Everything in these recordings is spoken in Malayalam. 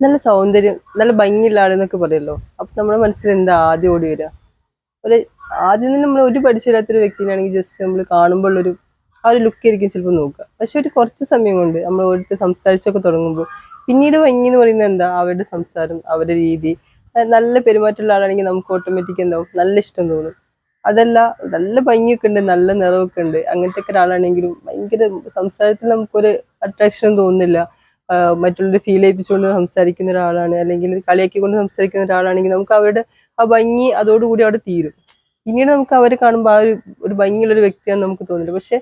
നല്ല സൗന്ദര്യം നല്ല ഭംഗിയുള്ള ആളെന്നൊക്കെ പറയല്ലോ. അപ്പൊ നമ്മുടെ മനസ്സിൽ എന്താ ആദ്യം ഓടി വരിക? ഒരു ആദ്യം തന്നെ നമ്മൾ ഒരു പരിചയമില്ലാത്തൊരു വ്യക്തിനാണെങ്കിൽ ജസ്റ്റ് നമ്മൾ കാണുമ്പോൾ ഉള്ളൊരു ആ ഒരു ലുക്ക് ആയിരിക്കും ചിലപ്പോൾ നോക്കുക. പക്ഷെ ഒരു കുറച്ച് സമയം കൊണ്ട് നമ്മൾ ഓരോരുത്തർ സംസാരിച്ചൊക്കെ തുടങ്ങുമ്പോൾ പിന്നീട് ഭംഗി എന്ന് പറയുന്നത് എന്താ? അവരുടെ സംസാരം അവരുടെ രീതി നല്ല പെരുമാറ്റമുള്ള ആളാണെങ്കിൽ നമുക്ക് ഓട്ടോമാറ്റിക് എന്താവും? നല്ല ഇഷ്ടം തോന്നും. അതല്ല നല്ല ഭംഗിയൊക്കെ ഉണ്ട് നല്ല നിറമൊക്കെ ഉണ്ട്. അങ്ങനത്തെ ഒക്കെ ഒരാളാണെങ്കിലും ഭയങ്കര സംസാരത്തിൽ നമുക്കൊരു അട്രാക്ഷൻ തോന്നുന്നില്ല. മറ്റുള്ളവരെ ഫീൽ ചെയ്യിപ്പിച്ചുകൊണ്ട് സംസാരിക്കുന്ന ഒരാളാണ് അല്ലെങ്കിൽ കളിയാക്കി കൊണ്ട് സംസാരിക്കുന്ന ഒരാളാണെങ്കിൽ നമുക്ക് അവരുടെ ആ ഭംഗി അതോടുകൂടി അവിടെ തീരും. പിന്നീട് നമുക്ക് അവരെ കാണുമ്പോൾ ആ ഒരു ഒരു ഭംഗിയുള്ള ഒരു വ്യക്തിയാണ് നമുക്ക് തോന്നില്ല പക്ഷെ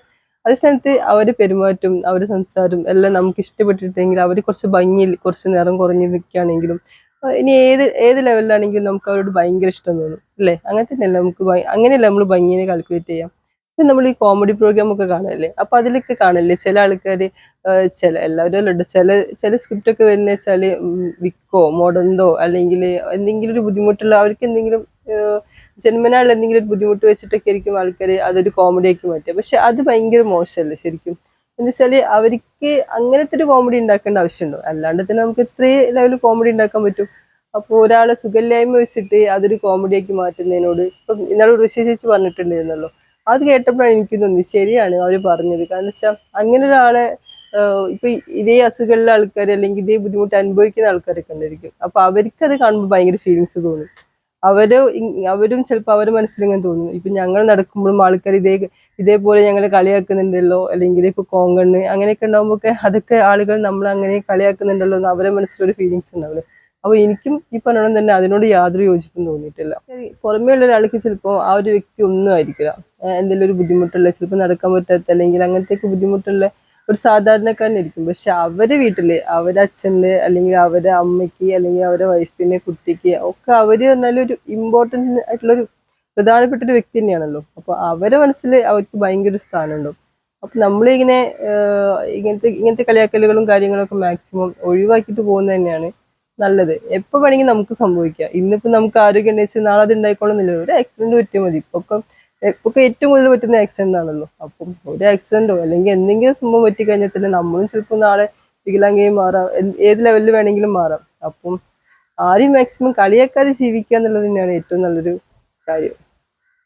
അതേ സ്ഥാനത്ത് അവരുടെ പെരുമാറ്റം അവരുടെ സംസാരം എല്ലാം നമുക്ക് ഇഷ്ടപ്പെട്ടിട്ടെങ്കിൽ അവർ കുറച്ച് ഭംഗിയിൽ കുറച്ച് നിറം കുറഞ്ഞ് നിൽക്കുകയാണെങ്കിലും ഇനി ഏത് ഏത് ലെവലിലാണെങ്കിലും നമുക്ക് അവരോട് ഭയങ്കര ഇഷ്ടം തോന്നും അല്ലേ? അങ്ങനെ നമുക്ക് അങ്ങനെയല്ല നമ്മൾ ഭംഗിനെ കാൽക്കുലേറ്റ് ചെയ്യാം? നമ്മൾ ഈ കോമഡി പ്രോഗ്രാം ഒക്കെ കാണല്ലേ അപ്പൊ അതിലൊക്കെ കാണല്ലേ ചില ആൾക്കാർ ചില എല്ലാവരും ഉണ്ട് ചില ചില സ്ക്രിപ്റ്റ് ഒക്കെ വരുന്ന വെച്ചാൽ വിക്കോ മോഡന്തോ അല്ലെങ്കിൽ എന്തെങ്കിലും ഒരു ബുദ്ധിമുട്ടുള്ള അവർക്ക് എന്തെങ്കിലും ജന്മനാൾ എന്തെങ്കിലും ഒരു ബുദ്ധിമുട്ട് വെച്ചിട്ടൊക്കെ ആയിരിക്കും ആൾക്കാർ അതൊരു കോമഡി ആക്കി മാറ്റുക. പക്ഷെ അത് ഭയങ്കര മോശമല്ലേ ശരിക്കും? എന്ന് വെച്ചാൽ അവർക്ക് അങ്ങനത്തെ ഒരു കോമഡി ഉണ്ടാക്കേണ്ട ആവശ്യമുണ്ടോ? അല്ലാണ്ട് തന്നെ നമുക്ക് ഇത്രയും ലെവൽ കോമഡി ഉണ്ടാക്കാൻ പറ്റും. അപ്പോൾ ഒരാളെ സുഖമില്ലായ്മ വെച്ചിട്ട് അതൊരു കോമഡി ആക്കി മാറ്റുന്നതിനോട് ഇപ്പം ഇന്നാൾ ഋഷി ചേച്ചി പറഞ്ഞിട്ടുണ്ടായിരുന്നല്ലോ. അത് കേട്ടപ്പോഴാണ് എനിക്ക് തോന്നി ശരിയാണ് അവർ പറഞ്ഞത്. കാരണം വെച്ചാൽ അങ്ങനെ ഒരാളെ ഇപ്പൊ ഇതേ അസുഖമുള്ള ആൾക്കാർ അല്ലെങ്കിൽ ഇതേ ബുദ്ധിമുട്ട് അനുഭവിക്കുന്ന ആൾക്കാരൊക്കെ ഉണ്ടായിരിക്കും. അപ്പൊ അവർക്ക് അത് കാണുമ്പോൾ ഭയങ്കര ഫീലിങ്സ് തോന്നും. അവർ അവരും ചിലപ്പോൾ അവരുടെ മനസ്സിലിങ്ങനെ തോന്നും. ഇപ്പൊ ഞങ്ങൾ നടക്കുമ്പോഴും ആൾക്കാർ ഇതേ ഇതേപോലെ ഞങ്ങൾ കളിയാക്കുന്നുണ്ടല്ലോ അല്ലെങ്കിൽ ഇപ്പൊ കോങ്കണ്ണ് അങ്ങനെയൊക്കെ ഉണ്ടാകുമ്പോൾ ഒക്കെ അതൊക്കെ ആളുകൾ നമ്മൾ അങ്ങനെ കളിയാക്കുന്നുണ്ടല്ലോ എന്ന് അവരുടെ മനസ്സിലൊരു ഫീലിങ്സ് ഉണ്ടാവില്ല? അപ്പൊ എനിക്കും ഈ പറഞ്ഞോളം തന്നെ അതിനോട് യാതൊരു യോജിപ്പും തോന്നിയിട്ടില്ല. പുറമേ ഉള്ള ഒരാൾക്ക് ചിലപ്പോൾ ആ ഒരു വ്യക്തി ഒന്നും ആയിരിക്കില്ല. എന്തെങ്കിലും ഒരു ബുദ്ധിമുട്ടുള്ള ചിലപ്പോൾ നടക്കാൻ പറ്റാത്ത അല്ലെങ്കിൽ അങ്ങനത്തെയൊക്കെ ബുദ്ധിമുട്ടുള്ള ഒരു സാധാരണക്കാരനായിരിക്കും പക്ഷെ അവരെ വീട്ടിൽ അവരെ അച്ഛന് അല്ലെങ്കിൽ അവരെ അമ്മയ്ക്ക് അല്ലെങ്കിൽ അവരെ വൈഫിന് കുട്ടിക്ക് ഒക്കെ അവർ പറഞ്ഞാൽ ഒരു ഇമ്പോർട്ടന്റ് ആയിട്ടുള്ള ഒരു പ്രധാനപ്പെട്ട ഒരു വ്യക്തി തന്നെയാണല്ലോ. അപ്പൊ അവരെ മനസ്സിൽ അവർക്ക് ഭയങ്കര സ്ഥാനമുണ്ടാവും. അപ്പൊ നമ്മളിങ്ങനെ ഇങ്ങനത്തെ ഇങ്ങനത്തെ കളിയാക്കലുകളും കാര്യങ്ങളൊക്കെ മാക്സിമം ഒഴിവാക്കിയിട്ട് പോകുന്നത് തന്നെയാണ് നല്ലത്. എപ്പോ വേണമെങ്കിൽ നമുക്ക് സംഭവിക്കാം. ഇന്നിപ്പോ നമുക്ക് ആരോഗ്യം ഉണ്ടെന്ന് നാളെ അത് ഉണ്ടായിക്കോളുന്നില്ല. ഒരു ആക്സിഡന്റ് പറ്റിയാൽ മതി. ഇപ്പൊ ഒക്കെ ഏറ്റവും കൂടുതൽ പറ്റുന്ന ആക്സിഡന്റ് ആണല്ലോ. അപ്പം ഒരു ആക്സിഡന്റോ അല്ലെങ്കിൽ എന്തെങ്കിലും സംഭവം പറ്റി കഴിഞ്ഞാൽ തന്നെ നമ്മളും ചിലപ്പോൾ നാളെ വികലാംഗയും മാറാം. ഏത് ലെവലിൽ വേണമെങ്കിലും മാറാം. അപ്പം ആരും മാക്സിമം കളിയാക്കാതെ ജീവിക്കുക എന്നുള്ളത് തന്നെയാണ് ഏറ്റവും നല്ലൊരു കാര്യം.